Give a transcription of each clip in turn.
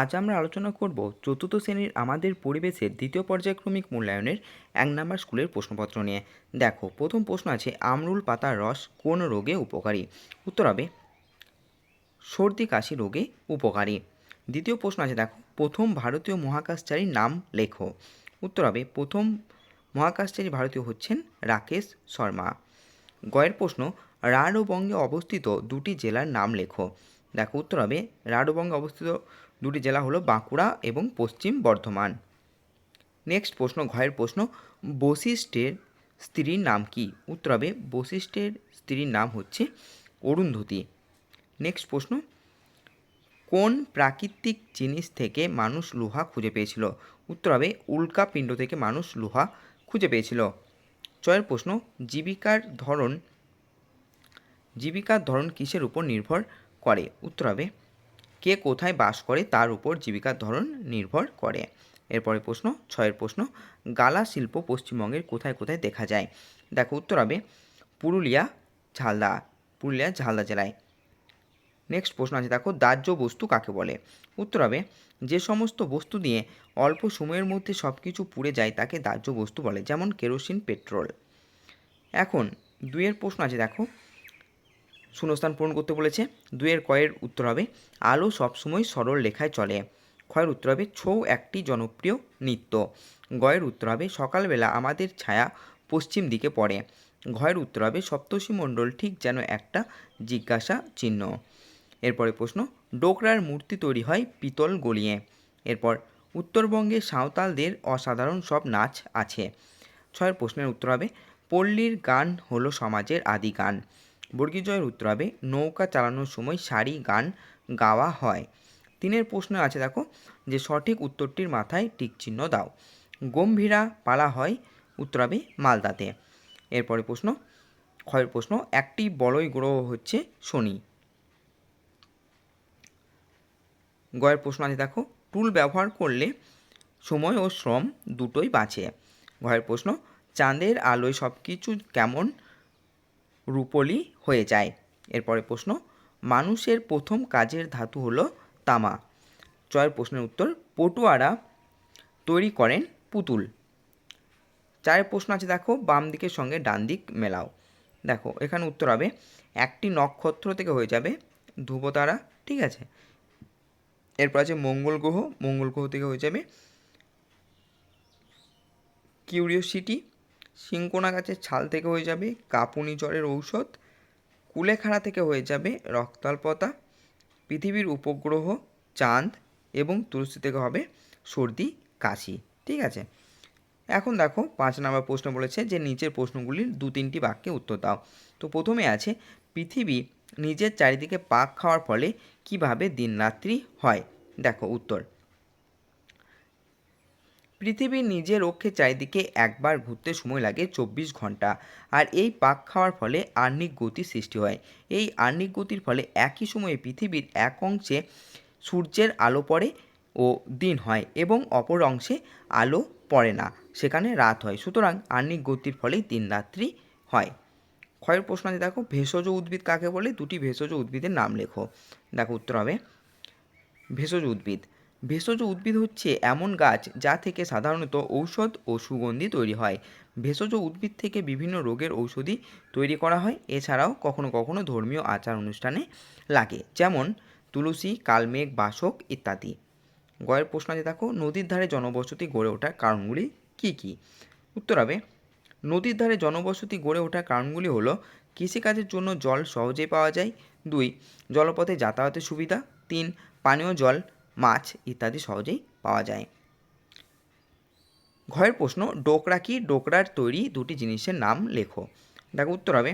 আজ আমরা আলোচনা করব চতুর্থ শ্রেণির আমাদের পরিবেশের দ্বিতীয় পর্যায়ক্রমিক মূল্যায়নের এক নম্বর স্কুলের প্রশ্নপত্র নিয়ে। দেখো, প্রথম প্রশ্ন আছে, আমরুল পাতার রস কোন রোগে উপকারী? উত্তর হবে, সর্দি কাশি রোগে উপকারী। দ্বিতীয় প্রশ্ন আছে, দেখো, প্রথম ভারতীয় মহাকাশচারীর নাম লেখো। উত্তর হবে, প্রথম মহাকাশচারী ভারতীয় হচ্ছেন রাকেশ শর্মা। গয়ের প্রশ্ন, রাঢ়বঙ্গে অবস্থিত দুটি জেলার নাম লেখো। দেখো, উত্তর হবে, রাঢ়বঙ্গে অবস্থিত দুটি জেলা হলো বাঁকুড়া এবং পশ্চিম বর্ধমান। নেক্সট প্রশ্ন, ঘয়ের প্রশ্ন বশিষ্ঠের স্ত্রীর নাম কি? উত্তর হবে বশিষ্ঠের স্ত্রীর নাম হচ্ছে অরুন্ধতী। নেক্সট প্রশ্ন, কোন প্রাকৃতিক জিনিস থেকে মানুষ লোহা খুঁজে পেয়েছিল? উত্তর হবে, উল্কা পিণ্ড থেকে মানুষ লোহা খুঁজে পেয়েছিল। ছয়ের প্রশ্ন, জীবিকার ধরন জীবিকার ধরন কিসের উপর নির্ভর করে? উত্তর হবে কে কোথায় বাস করে তার উপর জীবিকার ধরন নির্ভর করে। এরপরে প্রশ্ন, ছয়ের প্রশ্ন, গালা শিল্প পশ্চিমবঙ্গের কোথায় কোথায় দেখা যায়? দেখো উত্তর হবে পুরুলিয়া, ঝালদা পুরুলিয়া, ঝালদা জেলায়। নেক্সট প্রশ্ন আছে, দেখো দাহ্য বস্তু কাকে বলে? উত্তর হবে যে সমস্ত বস্তু দিয়ে অল্প সময়ের মধ্যে সব কিছু পুড়ে যায় তাকে দাহ্য বস্তু বলে, যেমন কেরোসিন, পেট্রোল। এখন দুইয়ের প্রশ্ন আছে, দেখো শূন্যস্থান পূরণ করতে বলেছে। দুয়ের কয়ের উত্তর হবে। আলো সবসময় সরল লেখায় চলে। ক্ষয়ের উত্তর হবে, ছৌ একটি জনপ্রিয় নৃত্য। গয়ের উত্তর হবে, সকালবেলা আমাদের ছায়া পশ্চিম দিকে পড়ে। ঘয়ের উত্তর হবে, সপ্তর্ষি মণ্ডল ঠিক যেন একটা জিজ্ঞাসা চিহ্ন। এরপরে প্রশ্ন, ডোকরার মূর্তি তৈরি হয় পিতল গলিয়ে। এরপর, উত্তরবঙ্গে সাঁওতালদের অসাধারণ সব নাচ আছে। ছয়ের প্রশ্নের উত্তর হবে, পল্লীর গান হলো সমাজের আদি গান। বর্গীজয়ের উত্তর হবে নৌকা চালানোর সময় শাড়ি গান গাওয়া হয়। তিনের প্রশ্ন আছে দেখো, যে সঠিক উত্তরটির মাথায় টিক চিহ্ন দাও। গম্ভীরা পালা হয় উত্তর হবে মালদাতে। এরপরে প্রশ্ন ক্ষয়ের প্রশ্ন, একটি বলয় গ্রহ হচ্ছে শনি। গয়ের প্রশ্ন আছে দেখো, টুল ব্যবহার করলে সময় ও শ্রম দুটোই বাঁচে। ঘয়ের প্রশ্ন, চাঁদের আলোয় সব কিছু কেমন রূপলি হয়ে যায়। এরপরে প্রশ্ন, মানুষের প্রথম কাজের ধাতু হলো তামা। চয়ের প্রশ্নের উত্তর, পটুয়ারা তৈরি করেন পুতুল। চারের প্রশ্ন আছে দেখো, বাম দিকের সঙ্গে ডান দিক মেলাও। দেখো, এখানে উত্তর হবে, একটি নক্ষত্র থেকে হয়ে যাবে ধ্রুবতারা, ঠিক আছে? এরপর আছে মঙ্গল গ্রহ মঙ্গল গ্রহ থেকে হয়ে যাবে কিউরিওসিটি সিঙ্কোনা গাছের ছাল থেকে হয়ে যাবে কাপুনি জ্বরের ঔষধ, কুলেখাড়া থেকে হয়ে যাবে রক্তাল্পতা, পৃথিবীর উপগ্রহ, চাঁদ এবং তুলসী থেকে হবে সর্দি, কাশি, ঠিক আছে? এখন দেখো পাঁচ নম্বর প্রশ্ন বলেছে যে নিচের প্রশ্নগুলির দু তিনটি বাক্যে উত্তর দাও। তো প্রথমে আছে, পৃথিবী নিজের চারিদিকে পাক খাওয়ার ফলে কীভাবে দিনরাত্রি হয়? দেখো উত্তর পৃথিবী নিজের অক্ষে চারিদিকে একবার ঘুরতে সময় লাগে চব্বিশ ঘণ্টা। আর এই পাক খাওয়ার ফলে আর্নিক গতি সৃষ্টি হয়। এই আর্নিক গতির ফলে একই সময়ে পৃথিবীর এক অংশে সূর্যের আলো পড়ে ও দিন হয় এবং অপর অংশে আলো পড়ে না, সেখানে রাত হয়। সুতরাং আর্নিক গতির ফলেই দিন রাত্রি হয়। ক্ষয়ের প্রশ্ন আছে, দেখো, ভেষজ উদ্ভিদ কাকে বলে? দুটি ভেষজ উদ্ভিদের নাম লেখো। দেখো, উত্তর হবে ভেষজ উদ্ভিদ। ভেষজ উদ্ভিদ হচ্ছে এমন গাছ যা থেকে সাধারণত ঔষধ ও সুগন্ধি তৈরি হয়। ভেষজ উদ্ভিদ থেকে বিভিন্ন রোগের ঔষধি তৈরি করা হয়। এছাড়াও কখনো কখনো ধর্মীয় আচার অনুষ্ঠানে লাগে, যেমন তুলসী, কালমেঘ, বাসক ইত্যাদি। গয়ের প্রশ্ন আছে, দেখো, নদীর ধারে জনবসতি গড়ে ওঠার কারণগুলি কী কী? উত্তর হবে, নদীর ধারে জনবসতি গড়ে ওঠার কারণগুলি হলো কৃষিকাজের জন্য জল সহজেই পাওয়া যায়। দুই, জলপথে যাতায়াতের সুবিধা। তিন, পানীয় জল মাছ ইত্যাদি সহজেই পাওয়া যায়। ঘয়ের প্রশ্ন, ডোকরা কি? ডোকরার তৈরি দুটি জিনিসের নাম লেখো। দেখো উত্তর হবে,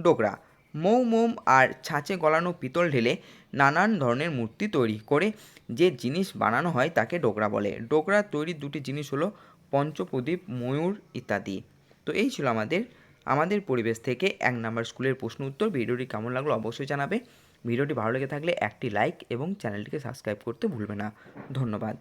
ডোকরা। মৌ, মোম আর ছাঁচে গলানো পিতল ঢেলে নানান ধরনের মূর্তি তৈরি করে যে জিনিস বানানো হয় তাকে ডোকরা বলে। ডোকরার তৈরি দুটি জিনিস হলো পঞ্চপ্রদীপ, ময়ূর ইত্যাদি। তো এই ছিল আমাদের আমাদের পরিবেশ থেকে এক নাম্বার স্কুলের প্রশ্ন উত্তর। ভিডিওটি কেমন লাগল অবশ্যই জানাবে। ভিডিওটি ভালো লেগে থাকলে একটি লাইক এবং চ্যানেলটিকে সাবস্ক্রাইব করতে ভুলবে না। ধন্যবাদ।